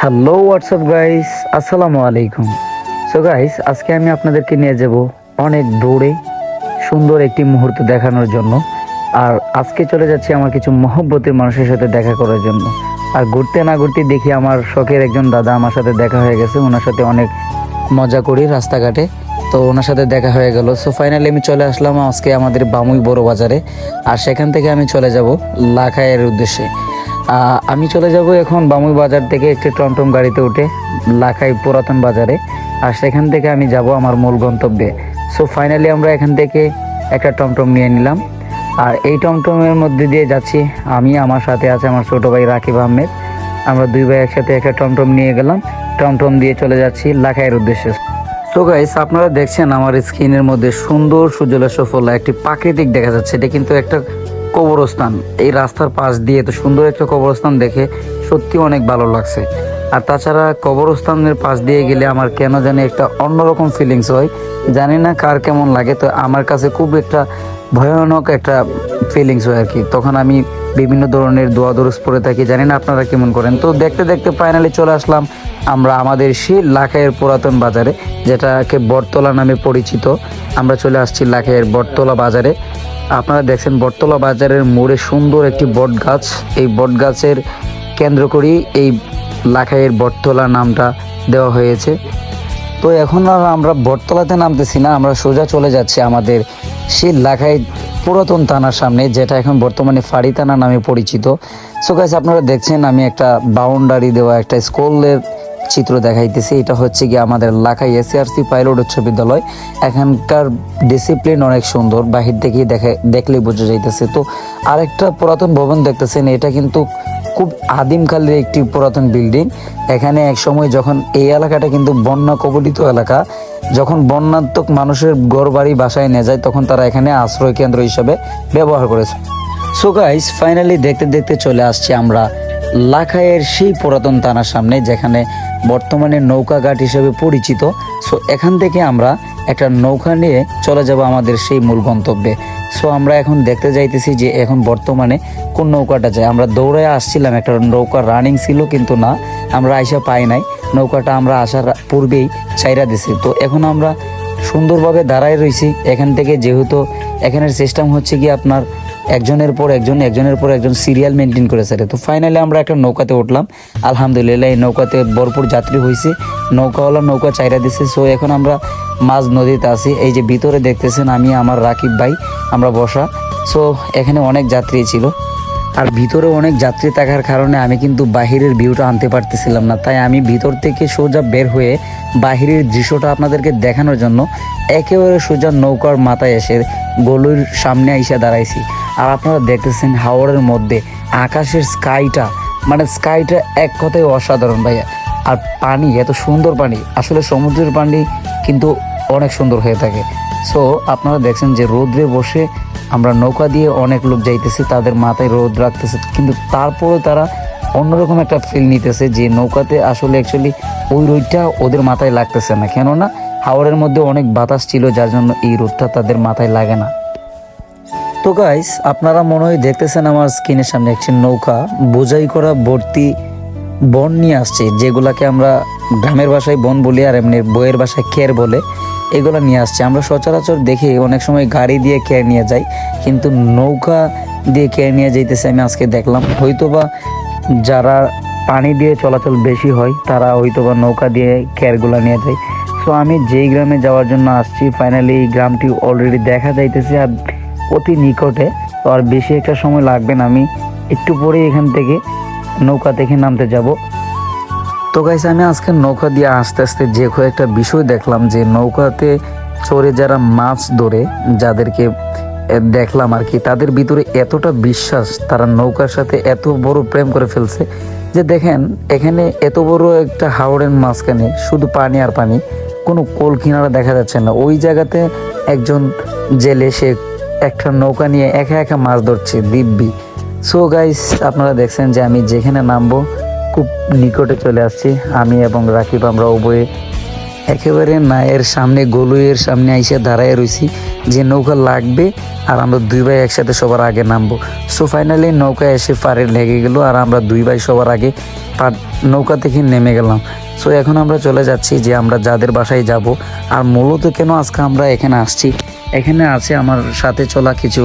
Hello WhatsApp guys আসসালামু আলাইকুম so guys আজকে আমি আপনাদেরকে নিয়ে যাব অনেক দূরে সুন্দর একটি মুহূর্ত দেখানোর জন্য। আর আজকে চলে যাচ্ছি আমার কিছু মহব্বতের মানুষের সাথে দেখা করার জন্য। আর ঘুরতে না ঘুরতে দেখি আমার শখের একজন দাদা আমার সাথে দেখা হয়ে গেছে। ওনার সাথে অনেক মজা করি রাস্তাঘাটে। তো ওনার সাথে দেখা হয়ে গেল। সো ফাইনালি আমি চলে আসলাম আজকে আমাদের বামুই বড় বাজারে। আর সেখান থেকে আমি চলে যাব লাখায়ের উদ্দেশ্যে। আমি চলে যাব এখন বামুই বাজার থেকে একটি টমটম গাড়িতে উঠে, লাখাই পুরাতন বাজারে। আর সেখান থেকে আমি যাব আমার মূল গন্তব্যে। সো ফাইনালি আমরা এখান থেকে একটা টমটম নিয়ে নিলাম। আর এই টমটমের মধ্যে দিয়ে যাচ্ছি। আমি, আমার সাথে আছে আমার ছোট ভাই রাকিব আহমেদ। আমরা দুই ভাই একসাথে একটা টমটম নিয়ে গেলাম। টমটম দিয়ে চলে যাচ্ছি লাখাইয়ের উদ্দেশ্যে। তো গাইস আপনারা দেখছেন আমার স্ক্রিনের মধ্যে সুন্দর সুজলা সফল একটি প্রাকৃতিক দেখা যাচ্ছে। এটা কিন্তু একটা কবরস্থান। এই রাস্তার পাশ দিয়ে তো সুন্দর একটা কবরস্থান দেখে সত্যি অনেক ভালো লাগছে। আর তাছাড়া কবরস্থানের পাশ দিয়ে গেলে আমার কেন জানি একটা অন্যরকম ফিলিংস হয়। জানি না কার কেমন লাগে, তো আমার কাছে খুব একটা ভয়ানক একটা ফিলিংস হয় আর কি। তখন আমি বিভিন্ন ধরনের দোয়া দরুস পড়ে থাকি। জানি না আপনারা কেমন করেন। তো দেখতে দেখতে ফাইনালি চলে আসলাম আমরা আমাদের সেই লাখাইয়ের পুরাতন বাজারে, যেটাকে বটতলা নামে পরিচিত। আমরা চলে আসছি লাখাইয়ের বটতলা বাজারে। আপনারা দেখছেন বটতলা বাজারের মোড়ে সুন্দর একটি বট গাছ এই বট গাছের কেন্দ্র করেই এই লাখাইয়ের বটতলা নামটা দেওয়া হয়েছে। তো এখন আর আমরা বটতলাতে নামতেছি না, আমরা সোজা চলে যাচ্ছি আমাদের সেই লাখাই পুরাতন থানার সামনে, যেটা এখন বর্তমানে ফাড়ি থানা নামে পরিচিত। সো গাইস আপনারা দেখছেন আমি একটা বাউন্ডারি দেওয়া, একটা স্কুলের চিত্র দেখাইতেছি। এটা হচ্ছে কি আমাদের লাখাই এসিআরসি পাইলট উচ্চ বিদ্যালয়। এখানকার ডিসিপ্লিন অনেক সুন্দর, বাহির থেকেই দেখে, দেখলেই বোঝা যাইতেছে। তো আরেকটা পুরাতন ভবন দেখতেছেন, এটা কিন্তু খুব আদিমকালের একটি পুরাতন বিল্ডিং এখানে এক সময় যখন এই এলাকাটা কিন্তু বন্যা কবলিত এলাকা, যখন বন্যাত্মক মানুষের ঘর বাড়ি বাসায় নিয়ে যায়, তখন তারা এখানে আশ্রয় কেন্দ্র হিসাবে ব্যবহার করেছে। সো গাইস ফাইনালি দেখতে দেখতে চলে আসছি আমরা লাখাইয়ের সেই পুরাতন থানার সামনে, যেখানে বর্তমানে নৌকাঘাট হিসেবে পরিচিত। সো এখান থেকে আমরা একটা নৌকা নিয়ে চলে যাব আমাদের সেই মূল গন্তব্যে। সো আমরা এখন দেখতে যাইতেছি যে এখন বর্তমানে কোন নৌকাটা যায়। আমরা দৌড়ে আসছিলাম, একটা নৌকা রানিং ছিল কিন্তু না, আমরা আইসা পাই নাই। নৌকাটা আমরা আসার পূর্বেই চাইরা দিছি। তো এখন আমরা সুন্দরভাবে দাঁড়ায় রয়েছি এখান থেকে যেহেতু এখানের সিস্টেম হচ্ছে কি আপনার একজনের পর একজন, একজনের পর একজন সিরিয়াল মেনটেন করে স্যার তো ফাইনালি আমরা একটা নৌকাতে উঠলাম। আলহামদুলিল্লাহ, এই নৌকাতে ভরপুর যাত্রী হয়েছে নৌকাওয়ালা নৌকা চাইরা দিছে। সো এখন আমরা মাঝ নদীতে আছি। এই যে ভিতরে দেখতেছেন আমি, আমার রাকিব ভাই, আমরা বসা। সো এখানে অনেক যাত্রী ছিল। আর ভিতরে অনেক যাত্রী থাকার কারণে আমি কিন্তু বাহিরের ভিউটা আনতে পারতেছিলাম না। তাই আমি ভিতর থেকে সোজা বের হয়ে বাহিরের দৃশ্যটা আপনাদেরকে দেখানোর জন্য একেবারে সোজা নৌকার মাথায় এসে গলুর সামনে এসে দাঁড়াইছি। আর আপনারা দেখতেছেন হাওড়ের মধ্যে আকাশের স্কাইটা মানে স্কাইটা এক কথায় অসাধারণ ভাইয়া। আর পানি, এত সুন্দর পানি। আসলে সমুদ্রের পানি কিন্তু অনেক সুন্দর হয়ে থাকে। সো আপনারা দেখছেন যে রোদ্রে বসে আমরা নৌকা দিয়ে অনেক লোক যাইতেছি, তাদের মাথায় রোদ রাখতেছে। কিন্তু তারপরেও তারা অন্যরকম একটা ফিল নিতেছে যে নৌকাতে আসলে অ্যাকচুয়ালি ওই রোদটা ওদের মাথায় লাগতেছে না। কেননা হাওড়ের মধ্যে অনেক বাতাস ছিল, যার জন্য এই রোদটা তাদের মাথায় লাগে না। তো গাইস আপনারা মনে হয় দেখতেছেন আমার স্ক্রিনের সামনে একটি নৌকা। বোঝাই করা ভর্তি বন নিয়ে আসছে, যেগুলাকে আমরা গ্রামের ভাষায় বন বলি আর এমনি বইয়ের ভাষায় খের বলে, এগুলো নিয়ে আসছে। আমরা সচরাচর দেখি অনেক সময় গাড়ি দিয়ে খের নিয়ে যাই, কিন্তু নৌকা দিয়ে খের নিয়ে যাইতেছে আমি আজকে দেখলাম। হয়তোবা যারা পানি দিয়ে চলাচল বেশি হয়, তারা হয়তোবা নৌকা দিয়ে খেরগুলা নিয়ে যায়। সো আমি যেই গ্রামে যাওয়ার জন্য আসছি ফাইনালি এই গ্রামটি অলরেডি দেখা যাইতেছে আর অতি নিকটে, তো আর বেশি একটা সময় লাগবে না, আমি একটু পরে এখান থেকে নৌকা থেকে নামতে যাব। তো গাইস আমি আজকে নৌকা দিয়ে আস্তে আস্তে যে কয়েকটা বিষয় দেখলাম, যে নৌকাতে চড়ে যারা মাছ ধরে, যাদেরকে দেখলাম আর কি, তাদের ভিতরে এতটা বিশ্বাস, তারা নৌকার সাথে এত বড় প্রেম করে ফেলছে, যে দেখেন, এখানে এত বড় একটা হাওড়ের মাঝখানে শুধু পানি আর পানি, কোনো কোল কিনারা দেখা যাচ্ছে না। ওই জায়গাতে একজন জেলে সে একটা নৌকা নিয়ে একা একা মাছ ধরছে দিব্যি। সো গাইস আপনারা দেখছেন যে আমি যেখানে নামবো, খুব নিকটে চলে আসছি। আমি এবং রাকিব আমরা উভয়ে একেবারে নায়ের সামনে গলুয়ের সামনে আইসে দাঁড়ায় রয়েছি যে নৌকা লাগবে আর আমরা দুই ভাই একসাথে সবার আগে নামবো। সো ফাইনালি নৌকা এসে পারে লেগে গেল আর আমরা দুই ভাই সবার আগে নৌকা থেকে নেমে গেলাম। সো এখন আমরা চলে যাচ্ছি যে আমরা যাদের বাসায় যাব আর মূলত কেন আজকে আমরা এখানে আসছি। এখানে আছে আমার সাথে চলা কিছু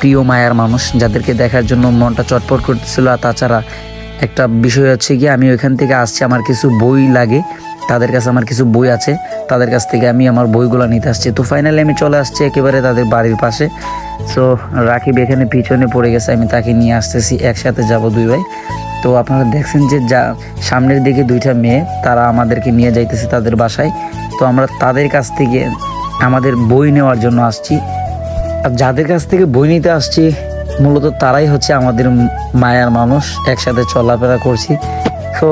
প্রিয় মায়ার মানুষ যাদেরকে দেখার জন্য মনটা চটপট করতেছিল। আর তাছাড়া একটা বিষয় হচ্ছে কি আমি ওইখান থেকে আসছি, আমার কিছু বই লাগে, তাদের কাছে আমার কিছু বই আছে, তাদের কাছ থেকে আমি আমার বইগুলো নিতে আসছি। তো ফাইনালি আমি চলে আসছি একেবারে তাদের বাড়ির পাশে। সো রাকিব এখানে পিছনে পড়ে গেছে, আমি তাকে নিয়ে আসতেছি, একসাথে যাব দুই ভাই। তো আপনারা দেখছেন যে যা সামনের দিকে দুইটা মেয়ে, তারা আমাদেরকে নিয়ে যাইতেছে তাদের বাসায়। তো আমরা তাদের কাছ থেকে আমাদের বই নেওয়ার জন্য আসছি। আর যাদের কাছ থেকে বই নিতে আসছি, মূলত তারাই হচ্ছে আমাদের মায়ার মানুষ, একসাথে চলাফেরা করছি। তো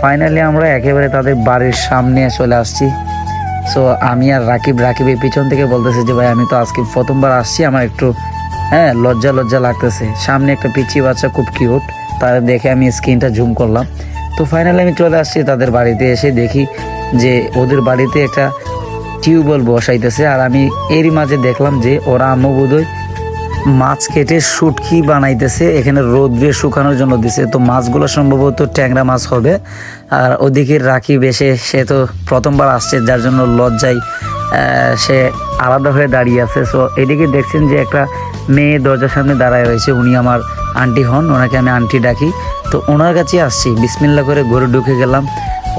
ফাইনালি আমরা একেবারে তাদের বাড়ির সামনে চলে আসছি। সো আমি আর রাকিব রাকিবের পিছন থেকে বলতেছে যে, ভাই, আমি তো আজকে প্রথমবার আসছি, আমার একটু হ্যাঁ লজ্জা লজ্জা লাগতেছে। সামনে একটা পিচি বাচ্চা খুব কিউট তার দেখে আমি স্ক্রিনটা জুম করলাম। তো ফাইনালি আমি চলে আসছি তাদের বাড়িতে এসে দেখি যে, ওদের বাড়িতে একটা টিউবওয়েল বসাইতেছে আর আমি এরই মাঝে দেখলাম যে ওরা আম্মু বোধহয় মাছ কেটে শুটকি বানাইতেছে, এখানে রোদ্রে শুকানোর জন্য দিছে। তো মাছগুলো সম্ভবত ট্যাংরা মাছ হবে। আর ওদিকে রাখি বেশে সে তো প্রথমবার আসছে, যার জন্য লজ্জায় সে আলাদা হয়ে দাঁড়িয়ে আছে। সো এদিকে দেখছেন যে একটা মেয়ে দরজার সামনে দাঁড়ায় রয়েছে। উনি আমার আন্টি হন, ওনাকে আমি আন্টি ডাকি। তো ওনার কাছে আসছি। বিসমিল্লা করে ঘরে ঢুকে গেলাম।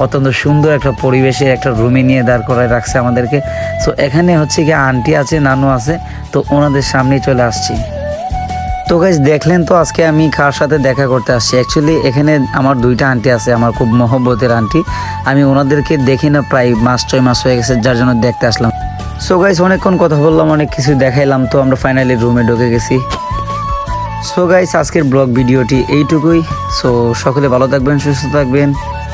অত্যন্ত সুন্দর একটা পরিবেশে একটা রুমে নিয়ে দাঁড় করায় রাখছে আমাদেরকে। সো এখানে হচ্ছে কি আন্টি আছে, নানু আছে, তো ওনাদের সামনেই চলে আসছি। তো গাইজ দেখলেন তো আজকে আমি কার সাথে দেখা করতে আসছি? অ্যাকচুয়ালি এখানে আমার দুইটা আন্টি আছে, আমার খুব মহব্বতের আন্টি আমি ওনাদেরকে দেখি না, প্রায় মাস, ছয় মাস হয়ে গেছে, যার জন্য দেখতে আসলাম। সো গাইজ অনেকক্ষণ কথা বললাম, অনেক কিছু দেখাইলাম, তো আমরা ফাইনালি রুমে ঢুকে গেছি। সো গাইস আজকের ব্লগ ভিডিওটি এইটুকুই। সো সকলে ভালো থাকবেন, সুস্থ থাকবেন।